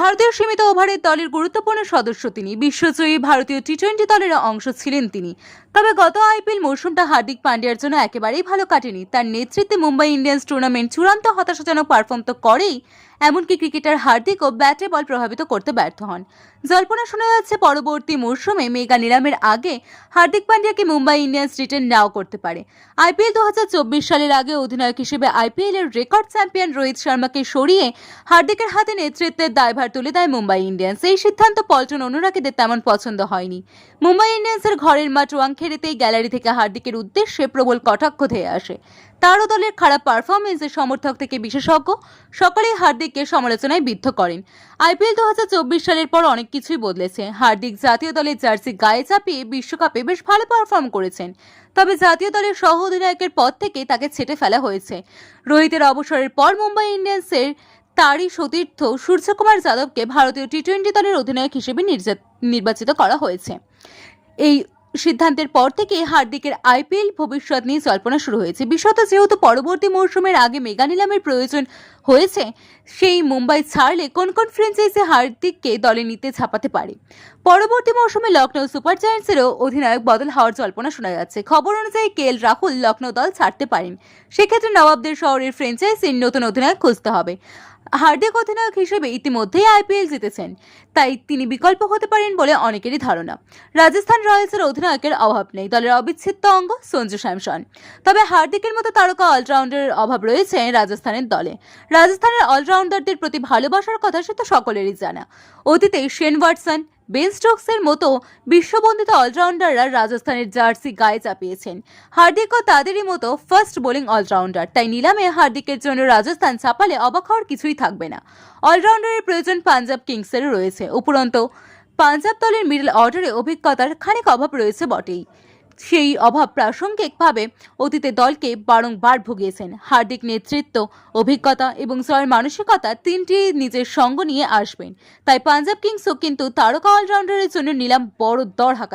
ভারতীয় সীমিত ওভারের দলের গুরুত্বপূর্ণ সদস্য তিনি। বিশ্বজয়ী ভারতীয় টি টোয়েন্টি দলের অংশ ছিলেন তিনি। তবে গত আইপিএল মৌসুমটা হার্দিক পান্ডিয়ার জন্য একেবারেই ভালো কাটেনি। তার নেতৃত্বে মুম্বাই ইন্ডিয়ান্স টুর্নামেন্ট চূড়ান্ত হতাশাজনক পারফর্ম তো করেই এমনকি ক্রিকেটার হার্দিকও ব্যাটে বল প্রভাবিত করতে ব্যর্থ হন। জল্পনা শোনা যাচ্ছে, পরবর্তী মরশুমে মেগা নিলামের আগে হার্দিক পান্ডিয়াকে মুম্বাই ইন্ডিয়ান্স রিটেন নাও করতে পারে। আইপিএল দু হাজার চব্বিশ সালের আগে অধিনায়ক হিসেবে আইপিএল এর রেকর্ড চ্যাম্পিয়ন রোহিত শর্মাকে সরিয়ে হার্দিকের হাতে নেতৃত্বের দায়ভার তুলে দেয় মুম্বাই ইন্ডিয়ান্স। এই সিদ্ধান্ত পল্টন অনুরাগীদের তেমন পছন্দ হয়নি। মুম্বাই ইন্ডিয়ান্সের ঘরের মাঠ ওয়াংখেড়েতেই গ্যালারি থেকে হার্দিকের উদ্দেশ্যে প্রবল কটাক্ষ ধেয়ে আসে। তারও দলের খারাপ পারফরমেন্সের সমর্থক থেকে বিশেষজ্ঞ, সকলেই হার্দিককে সমালোচনায় বিদ্ধ করেন। আইপিএল দু হাজার চব্বিশ সালের পর অনেক কিছুই বদলেছে। হার্দিক জাতীয় দলের জার্সি গায়ে চাপিয়ে বিশ্বকাপে বেশ ভালো পারফর্ম করেছেন। তবে জাতীয় দলের সহ অধিনায়কের পদ থেকে তাকে ছেটে ফেলা হয়েছে। রোহিতের অবসরের পর মুম্বাই ইন্ডিয়ান্সের তারই সতীর্থ সূর্যকুমার যাদবকে ভারতীয় টি টোয়েন্টি দলের অধিনায়ক হিসেবে নির্বাচিত করা হয়েছে। এই সিদ্ধান্তের পর থেকে হার্দিকের আইপিএল ভবিষ্যৎ নিয়ে জল্পনা শুরু হয়েছে। বিশেষত যেহেতু পরবর্তী মরশুমের আগে মেগা নিলামের প্রয়োজন হয়েছে, সেই মুম্বাই ছাড়লে কোন কোন ফ্র্যাঞ্চাইজি হার্দিককে দলে নিতে ছাপাতে পারে? পরবর্তী মৌসুমে লখনৌ সুপার জায়ান্টসেরও অধিনায়ক বদল হওয়ার জল্পনা শোনা যাচ্ছে। খবর অনুযায়ী কে রাহুল লখনৌ দল ছাড়তে পারেন। সেক্ষেত্রে নবাবদের শহরের ফ্র্যাঞ্চাইজির নতুন অধিনায়ক খুঁজতে হবে। হার্দিক অধিনায়ক হিসেবে ইতিমধ্যেই আইপিএল জিতেছেন। তাই তিনি বিকল্প হতে পারেন বলে অনেকেরই ধারণা। রাজস্থান রয়্যালসের অধিনায়কের অভাব নেই। দলের অবিচ্ছেদ্য অঙ্গ সঞ্জু স্যামসন। তবে হার্দিকের মতো তারকা অলরাউন্ডারের অভাব রয়েছে রাজস্থানের দলে। রাজস্থানের অলরাউন্ডারদের প্রতি ভালোবাসার কথা সে তো সকলেরই জানা। অতীতে শেন ওয়াটসন বেন স্টোকসের মতো বিশ্ববন্ধিত অলরাউন্ডাররা রাজস্থানের জার্সি গায়ে চাপিয়েছেন। হার্দিকও তাদেরই মতো ফার্স্ট বোলিং অলরাউন্ডার তাই নিলামে হার্দিকের জন্য রাজস্থান ছাপালে অবাক হওয়ার কিছুই থাকবে না। অলরাউন্ডারের প্রয়োজন পাঞ্জাব কিংসেরও রয়েছে। উপরন্ত, পাঞ্জাব দলের মিডল অর্ডারে অভিজ্ঞতার খানিক অভাব রয়েছে বটেই। সেই অভাব প্রাসঙ্গিকভাবে অতীতে দলকে বারংবার ভুগিয়েছেন। হার্দিক নেতৃত্ব, অভিজ্ঞতা এবং জয়ের মানসিকতা তিনটি নিজের সঙ্গ নিয়ে আসবেন। তাই পাঞ্জাব কিংসও কিন্তু তারকা অলরাউন্ডারের জন্য নিলাম বড় দর হাঁকাতে